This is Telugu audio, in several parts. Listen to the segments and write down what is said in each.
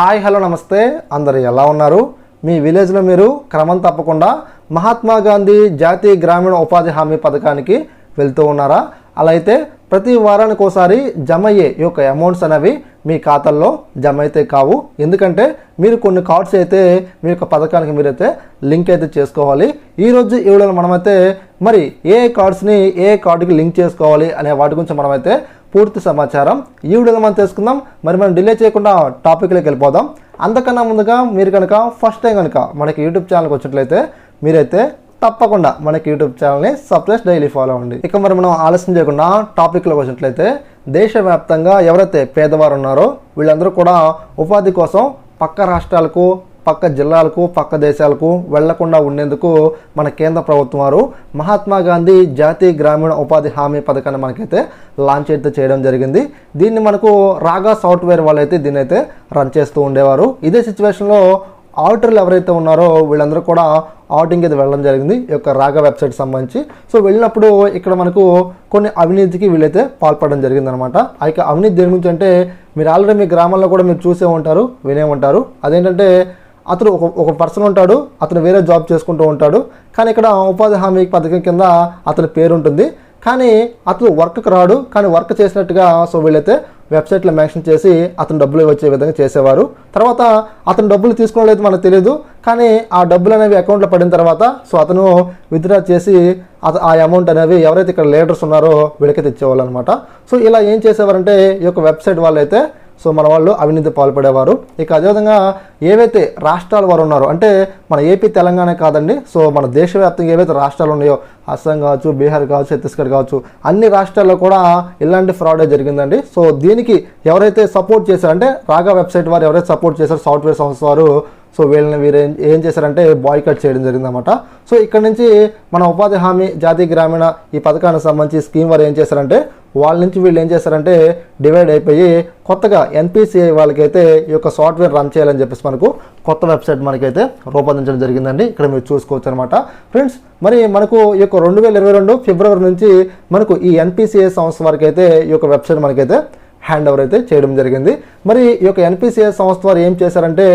హాయ్ హలో నమస్తే. అందరు ఎలా ఉన్నారు? మీ విలేజ్లో మీరు క్రమం తప్పకుండా మహాత్మా గాంధీ జాతీయ గ్రామీణ ఉపాధి హామీ పథకానికి వెళ్తూ ఉన్నారా? అలా అయితే ప్రతి వారానికి ఒకసారి జమ అయ్యే ఈ యొక్క అమౌంట్స్ అనేవి మీ ఖాతాల్లో జమ అయితే కావు. ఎందుకంటే మీరు కొన్ని కార్డ్స్ అయితే మీ యొక్క పథకానికి మీరైతే లింక్ అయితే చేసుకోవాలి. ఈరోజు ఈ వీడియోలో మనమైతే మరి ఏ కార్డ్స్ని ఏ కార్డుకి లింక్ చేసుకోవాలి అనే వాటి గురించి మనమైతే పూర్తి సమాచారం ఈ వీడియోలో మనం తెలుసుకుందాం. మరి మనం డిలే చేయకుండా టాపిక్లోకి వెళ్ళిపోదాం. అంతకన్నా ముందుగా మీరు కనుక ఫస్ట్ టైం కనుక మనకి యూట్యూబ్ ఛానల్కి వచ్చినట్లయితే మీరైతే తప్పకుండా మనకి యూట్యూబ్ ఛానల్ని సబ్స్క్రైబ్ డైలీ ఫాలో అవ్వండి. ఇక మరి మనం ఆలస్యం చేయకుండా టాపిక్లోకి వచ్చినట్లయితే దేశవ్యాప్తంగా ఎవరైతే పేదవారు ఉన్నారో వీళ్ళందరూ కూడా ఉపాధి కోసం పక్క రాష్ట్రాలకు పక్క జిల్లాలకు పక్క దేశాలకు వెళ్ళకుండా ఉండేందుకు మన కేంద్ర ప్రభుత్వం వారు మహాత్మా గాంధీ జాతీయ గ్రామీణ ఉపాధి హామీ పథకాన్ని మనకైతే లాంచ్ అయితే చేయడం జరిగింది. దీన్ని మనకు రాగా సాఫ్ట్వేర్ వాళ్ళైతే దీన్ని అయితే రన్ చేస్తూ ఉండేవారు. ఇదే సిచ్యువేషన్లో ఆడిటర్లు ఎవరైతే ఉన్నారో వీళ్ళందరూ కూడా ఆడిటింగ్ అయితే వెళ్ళడం జరిగింది. ఈ యొక్క రాగా వెబ్సైట్ సంబంధించి. సో వెళ్ళినప్పుడు ఇక్కడ మనకు కొన్ని అవినీతికి వీళ్ళైతే పాల్పడడం జరిగింది అనమాట ఆ యొక్క అవినీతి దేని గురించి అంటే మీరు ఆల్రెడీ మీ గ్రామాల్లో కూడా మీరు చూసే ఉంటారు వినే ఉంటారు. అదేంటంటే అతను ఒక ఒక పర్సన్ ఉంటాడు అతను వేరే జాబ్ చేసుకుంటూ ఉంటాడు. కానీ ఇక్కడ ఉపాధి హామీ పథకం కింద అతని పేరు ఉంటుంది కానీ అతను వర్క్కి రాడు కానీ వర్క్ చేసినట్టుగా సో వీళ్ళైతే వెబ్సైట్లో మెన్షన్ చేసి అతను డబ్బులు వచ్చే విధంగా చేసేవారు. తర్వాత అతను డబ్బులు తీసుకోవడం మనకు తెలియదు కానీ ఆ డబ్బులు అనేవి అకౌంట్లో పడిన తర్వాత సో అతను విత్డ్రా చేసి అత- ఆ అమౌంట్ అనేవి ఎవరైతే ఇక్కడ లీడర్స్ ఉన్నారో వీళ్ళకైతే ఇచ్చేవాళ్ళు అనమాట సో ఇలా ఏం చేసేవారంటే ఈ యొక్క వెబ్సైట్ వాళ్ళు అయితే సో మన వాళ్ళు అవినీతి పాల్పడేవారు. ఇక అదేవిధంగా ఏవైతే రాష్ట్రాల వారు ఉన్నారో అంటే మన ఏపీ తెలంగాణ కాదండి సో మన దేశవ్యాప్తంగా ఏవైతే రాష్ట్రాలు ఉన్నాయో అస్సాం కావచ్చు బీహార్ కావచ్చు ఛత్తీస్గఢ్ కావచ్చు అన్ని రాష్ట్రాల్లో కూడా ఇలాంటి ఫ్రాడే జరిగిందండి. సో దీనికి ఎవరైతే సపోర్ట్ చేశారంటే రాగా వెబ్సైట్ వారు ఎవరైతే సపోర్ట్ చేశారో సాఫ్ట్వేర్ సంస్థ వారు సో వీళ్ళని వీరు ఏం చేశారంటే బాయ్ కట్ చేయడం జరిగిందన్నమాట. సో ఇక్కడ నుంచి మన ఉపాధి హామీ జాతీయ గ్రామీణ ఈ పథకానికి సంబంధించి స్కీమ్ వారు ఏం చేశారంటే వాళ్ళ నుంచి వీళ్ళు ఏం చేశారంటే డివైడ్ అయిపోయి కొత్తగా ఎన్పిసిఐ వాళ్ళకైతే ఈ యొక్క సాఫ్ట్వేర్ రన్ చేయాలని చెప్పేసి మనకు కొత్త వెబ్సైట్ మనకైతే రూపొందించడం జరిగిందండి. ఇక్కడ మీరు చూసుకోవచ్చు అనమాట ఫ్రెండ్స్ మరి మనకు ఈ యొక్క రెండు వేల ఇరవై రెండు ఫిబ్రవరి నుంచి మనకు ఈ ఎన్పిసిఐ సంస్థ వరకు అయితే ఈ యొక్క వెబ్సైట్ మనకైతే హ్యాండ్ ఓవర్ అయితే చేయడం జరిగింది. మరి ఈ యొక్క ఎన్పిసిఐ సంస్థ వారు ఏం చేశారంటే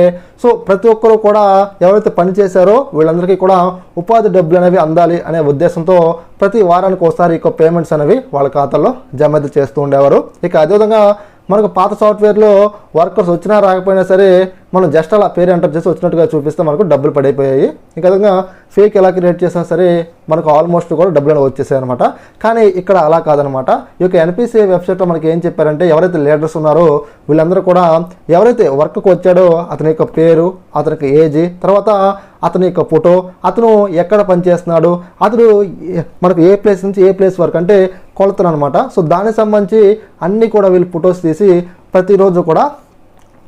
సో ప్రతి ఒక్కరూ కూడా ఎవరైతే పని చేశారో వీళ్ళందరికీ కూడా ఉపాధి డబ్బులు అనేవి అందాలి అనే ఉద్దేశంతో ప్రతి వారానికి ఒకసారి యొక్క పేమెంట్స్ అనేవి వాళ్ళ ఖాతాల్లో జమ అయితే చేస్తూ ఉండేవారు. ఇక అదేవిధంగా మనకు పాత సాఫ్ట్వేర్లో వర్కర్స్ వచ్చినా రాకపోయినా సరే మనం జస్ట్ అలా పేరు ఎంటర్ చేసి వచ్చినట్టుగా చూపిస్తే మనకు డబ్బులు పడిపోయాయి. ఇంకా విధంగా ఫేక్ ఎలా క్రియేట్ చేసినా సరే మనకు ఆల్మోస్ట్ కూడా డబ్బులు వచ్చేసాయి అనమాట కానీ ఇక్కడ అలా కాదనమాట ఈ యొక్క ఎన్పిసిఐ వెబ్సైట్లో మనకి ఏం చెప్పారంటే ఎవరైతే లీడర్స్ ఉన్నారో వీళ్ళందరూ కూడా ఎవరైతే వర్క్కి వచ్చాడో అతని యొక్క పేరు అతనికి ఏజ్ తర్వాత అతని యొక్క ఫోటో అతను ఎక్కడ పనిచేస్తున్నాడు అతడు మనకు ఏ ప్లేస్ నుంచి ఏ ప్లేస్ వరకు అంటే కొలతను అనమాట సో దానికి సంబంధించి అన్నీ కూడా వీళ్ళు ఫొటోస్ తీసి ప్రతిరోజు కూడా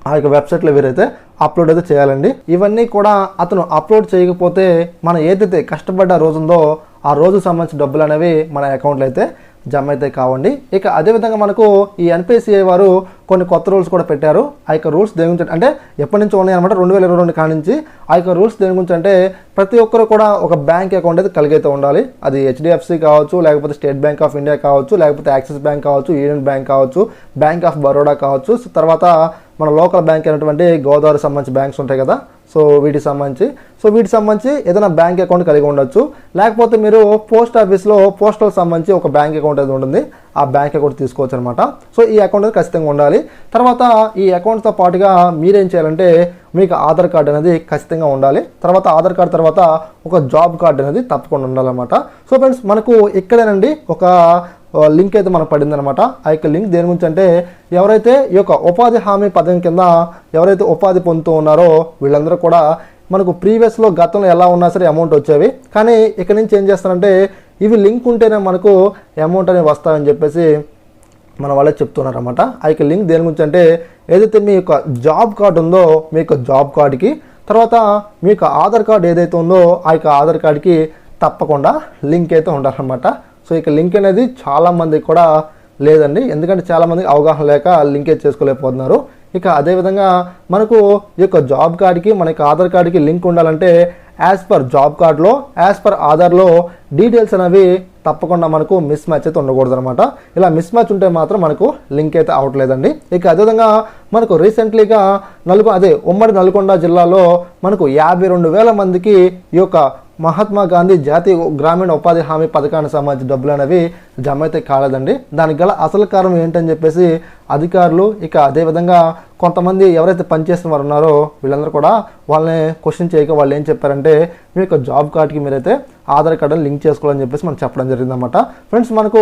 ఆ యొక్క వెబ్సైట్లో వీరైతే అప్లోడ్ అయితే చేయాలండి. ఇవన్నీ కూడా అతను అప్లోడ్ చేయకపోతే మనం ఏదైతే కష్టపడ్డ రోజు ఉందో ఆ రోజు సంబంధించిన డబ్బులు అనేవి మన అకౌంట్లో అయితే జమ అయితే కావండి. ఇక అదేవిధంగా మనకు ఈ ఎన్పిసిఐ వారు కొన్ని కొత్త రూల్స్ కూడా పెట్టారు. ఆ యొక్క రూల్స్ దేని గురించి అంటే ఎప్పటి నుంచి ఉన్నాయి అనమాట రెండు వేల ఇరవై రెండు కాడి నుంచి ఆ యొక్క రూల్స్ దేని గురించి అంటే ప్రతి ఒక్కరు కూడా ఒక బ్యాంక్ అకౌంట్ అయితే కలిగి అయితే ఉండాలి. అది హెచ్డిఎఫ్సి కావచ్చు లేకపోతే స్టేట్ బ్యాంక్ ఆఫ్ ఇండియా కావచ్చు లేకపోతే యాక్సిస్ బ్యాంక్ కావచ్చు యూనియన్ బ్యాంక్ కావచ్చు బ్యాంక్ ఆఫ్ బరోడా కావచ్చు. సో తర్వాత మన లోకల్ బ్యాంక్ అయినటువంటి గోదావరి సంబంధించి బ్యాంక్స్ ఉంటాయి కదా. సో వీటికి సంబంధించి. సో వీటికి సంబంధించి ఏదైనా బ్యాంక్ అకౌంట్ కలిగి ఉండొచ్చు. లేకపోతే మీరు పోస్ట్ ఆఫీస్లో పోస్టల్ సంబంధించి ఒక బ్యాంక్ అకౌంట్ అయితే ఉంటుంది. ఆ బ్యాంక్ అకౌంట్ తీసుకోవచ్చు అనమాట సో ఈ అకౌంట్ అయితే ఖచ్చితంగా ఉండాలి. తర్వాత ఈ అకౌంట్తో పాటుగా మీరేం చేయాలంటే మీకు ఆధార్ కార్డు అనేది ఖచ్చితంగా ఉండాలి. తర్వాత ఆధార్ కార్డు తర్వాత ఒక జాబ్ కార్డు అనేది తప్పకుండా ఉండాలన్నమాట. సో ఫ్రెండ్స్ మనకు ఇక్కడేనండి ఒక లింక్ అయితే మనకు పడింది అనమాట ఆ యొక్క లింక్ దేని గురించి అంటే ఎవరైతే ఈ యొక్క ఉపాధి హామీ పథకం కింద ఎవరైతే ఉపాధి పొందుతూ ఉన్నారో వీళ్ళందరూ కూడా మనకు ప్రీవియస్లో గతంలో ఎలా ఉన్నా సరే అమౌంట్ వచ్చేవి. కానీ ఇక్కడ నుంచి ఏం చేస్తారంటే ఇవి లింక్ ఉంటేనే మనకు అమౌంట్ అనేది వస్తాయని చెప్పేసి మన వాళ్ళే చెప్తున్నారు అనమాట ఆ యొక్క లింక్ దేని గురించి అంటే ఏదైతే మీ యొక్క జాబ్ కార్డు ఉందో మీ యొక్క జాబ్ కార్డుకి తర్వాత మీ యొక్క ఆధార్ కార్డు ఏదైతే ఉందో ఆ యొక్క ఆధార్ కార్డుకి తప్పకుండా లింక్ అయితే ఉండాలన్నమాట. సో ఇక లింక్ అనేది చాలామంది కూడా లేదండి. ఎందుకంటే చాలామంది అవగాహన లేక లింకేజ్ చేసుకోలేకపోతున్నారు. ఇక అదేవిధంగా మనకు ఈ యొక్క జాబ్ కార్డ్కి మన యొక్క ఆధార్ కార్డుకి లింక్ ఉండాలంటే యాజ్ పర్ జాబ్ కార్డ్లో యాజ్ పర్ ఆధార్లో డీటెయిల్స్ అనేవి తప్పకుండా మనకు మిస్ మ్యాచ్ అయితే ఉండకూడదు అనమాట ఇలా మిస్ మ్యాచ్ ఉంటే మాత్రం మనకు లింక్ అయితే అవట్లేదండి. ఇక అదేవిధంగా మనకు రీసెంట్లీగా నల్గొ అదే ఉమ్మడి నల్గొండ జిల్లాలో మనకు యాభై రెండు వేల మందికి ఈ యొక్క మహాత్మా గాంధీ జాతీయ గ్రామీణ ఉపాధి హామీ పథకానికి సంబంధించిన డబ్బులు అనేవి జమ అయితే కాలేదండి. దానికి గల అసలు కారణం ఏంటని చెప్పేసి అధికారులు ఇక అదేవిధంగా కొంతమంది ఎవరైతే పనిచేసిన వారు ఉన్నారో వీళ్ళందరూ కూడా వాళ్ళని క్వశ్చన్ చేయక వాళ్ళు ఏం చెప్పారంటే మీ యొక్క జాబ్ కార్డ్కి మీరైతే ఆధార్ కార్డుని లింక్ చేసుకోవాలని చెప్పేసి మనం చెప్పడం జరిగిందన్నమాట. ఫ్రెండ్స్ మనకు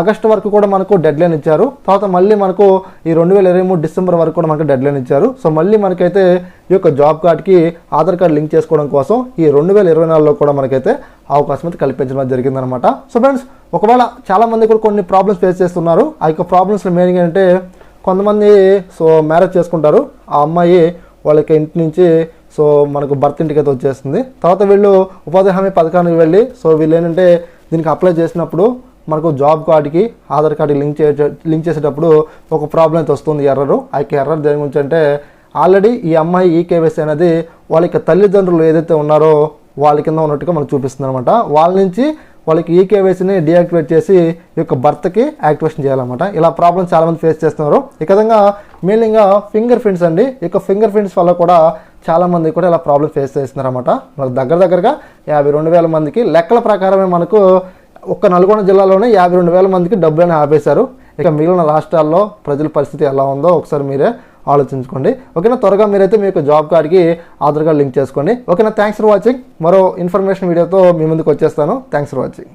ఆగస్టు వరకు కూడా మనకు డెడ్ లైన్ ఇచ్చారు. తర్వాత మళ్ళీ మనకు ఈ రెండు వేల ఇరవై మూడు డిసెంబర్ వరకు కూడా మనకు డెడ్ లైన్ ఇచ్చారు. సో మళ్ళీ మనకైతే ఈ యొక్క జాబ్ కార్డ్కి ఆధార్ కార్డు లింక్ చేసుకోవడం కోసం ఈ రెండు వేల ఇరవై నాలుగులో కూడా మనకైతే అవకాశం అయితే కల్పించడం జరిగిందనమాట సో ఫ్రెండ్స్ ఒకవేళ చాలా మంది కూడా కొన్ని ప్రాబ్లమ్స్ ఫేస్ చేస్తున్నారు. ఆ యొక్క ప్రాబ్లమ్స్ మెయిన్ ఏంటంటే కొంతమంది సో మ్యారేజ్ చేసుకుంటారు. ఆ అమ్మాయి వాళ్ళకి ఇంటి నుంచి సో మనకు బర్త్ ఇంటికి అయితే వచ్చేస్తుంది. తర్వాత వీళ్ళు ఉపాధి హామీ పథకానికి వెళ్ళి సో వీళ్ళు ఏంటంటే దీనికి అప్లై చేసినప్పుడు మనకు జాబ్ కార్డుకి ఆధార్ కార్డుకి లింక్ చే లింక్ చేసేటప్పుడు ఒక ప్రాబ్లం అయితే వస్తుంది ఎర్రరు. ఆ ఎర్రర్ దేని గురించి అంటే ఆల్రెడీ ఈ అమ్మాయి ఈ కేవైసీ అనేది వాళ్ళ యొక్క తల్లిదండ్రులు ఏదైతే ఉన్నారో వాళ్ళ కింద ఉన్నట్టుగా మనకు చూపిస్తుంది అనమాట వాళ్ళ నుంచి వాళ్ళకి ఈ కేవైసీని డియాక్టివేట్ చేసి ఈ యొక్క భర్తకి యాక్టివేషన్ చేయాలన్నమాట. ఇలా ప్రాబ్లమ్స్ చాలామంది ఫేస్ చేస్తున్నారు. ఈ విధంగా మెయిన్గా ఫింగర్ ప్రింట్స్ అండి. ఈ యొక్క ఫింగర్ ప్రింట్స్ వల్ల కూడా చాలామంది కూడా ఇలా ప్రాబ్లమ్ ఫేస్ చేస్తున్నారు అనమాట మనకు దగ్గర దగ్గరగా యాభై రెండు వేల మందికి లెక్కల ప్రకారమే మనకు ఒక్క నల్గొండ జిల్లాలోనే యాభై రెండు వేల మందికి డబ్బులను ఆపేశారు. ఇక మిగిలిన రాష్ట్రాల్లో ప్రజల పరిస్థితి ఎలా ఉందో ఒకసారి మీరే ఆలోచించుకోండి. ఓకేనా? త్వరగా మీరైతే మీ యొక్క జాబ్ కార్డ్కి ఆధార్ కార్డ్ లింక్ చేసుకోండి. ఓకేనా? Thanks for watching. మరో ఇన్ఫర్మేషన్ వీడియోతో మీ ముందుకు వచ్చేస్తాను. Thanks for watching.